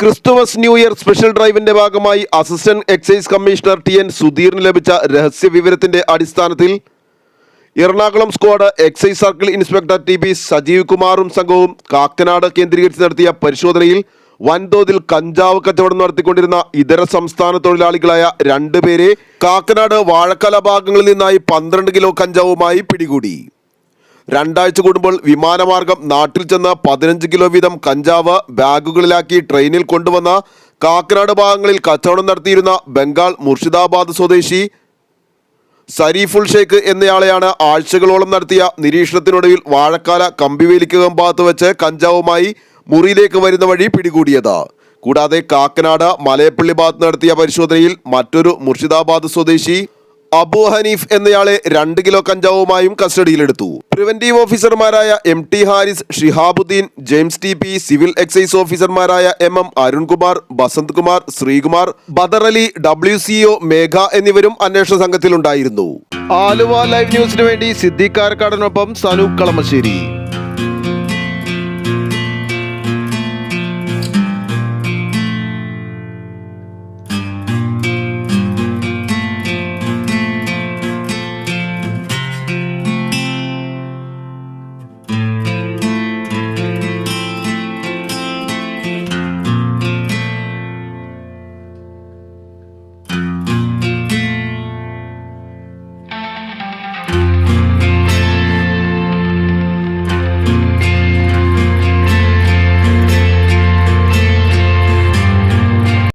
Christmas new year special ഡ്രൈവിന്റെ ഭാഗമായി assistant excise commissioner T N സുധീറിന് ലഭിച്ച രഹസ്യ വിവരത്തിന്റെ അടിസ്ഥാനത്തിൽ Ernakulam squad excise circle inspector T P Sajeev കുമാറും സംഘവും കാക്കനാട് കേന്ദ്രീകരിച്ച് നടത്തിയ പരിശോധനയിൽ വൻതോതിൽ കഞ്ചാവ് കച്ചവടം നടത്തിക്കൊണ്ടിരുന്ന ഇതര സംസ്ഥാന തൊഴിലാളികളായ രണ്ടുപേരെ കാക്കനാട് വാഴക്കല ഭാഗങ്ങളിൽ നിന്നായി പന്ത്രണ്ട് കിലോ കഞ്ചാവുമായി പിടികൂടി. രണ്ടാഴ്ച കൂടുമ്പോൾ വിമാനമാർഗം നാട്ടിൽ ചെന്ന് പതിനഞ്ച് കിലോ വീതം കഞ്ചാവ് ബാഗുകളിലാക്കി ട്രെയിനിൽ കൊണ്ടുവന്ന കാക്കനാട് ഭാഗങ്ങളിൽ കച്ചവടം നടത്തിയിരുന്ന ബംഗാൾ മുർഷിദാബാദ് സ്വദേശി സരീഫുൾ ഷേഖ് എന്നയാളെയാണ് ആഴ്ചകളോളം നടത്തിയ നിരീക്ഷണത്തിനൊടുവിൽ വാഴക്കാല കമ്പിവേലിക്കകം ഭാഗത്ത് വെച്ച് കഞ്ചാവുമായി മുറിയിലേക്ക് വരുന്ന വഴി പിടികൂടിയത്. കൂടാതെ കാക്കനാട് മലയപ്പള്ളി ഭാഗത്ത് നടത്തിയ പരിശോധനയിൽ മറ്റൊരു മുർഷിദാബാദ് സ്വദേശി അബു ഹനീഫ് എന്നയാളെ രണ്ട് കിലോ കഞ്ചാവുമായും കസ്റ്റഡിയിലെടുത്തു. പ്രിവന്റീവ് ഓഫീസർമാരായ M T Haris Shihabuddin James T P civil excise ഓഫീസർമാരായ M M Arunkumar Basanth Kumar Sreekumar Badar Ali W C O Megha എന്നിവരും അന്വേഷണ സംഘത്തിലുണ്ടായിരുന്നു. ആലുവ ലൈവ് ന്യൂസിനു വേണ്ടി സിദ്ദീഖ് കാരക്കാടനൊപ്പം സനൂപ് കളമശ്ശേരി.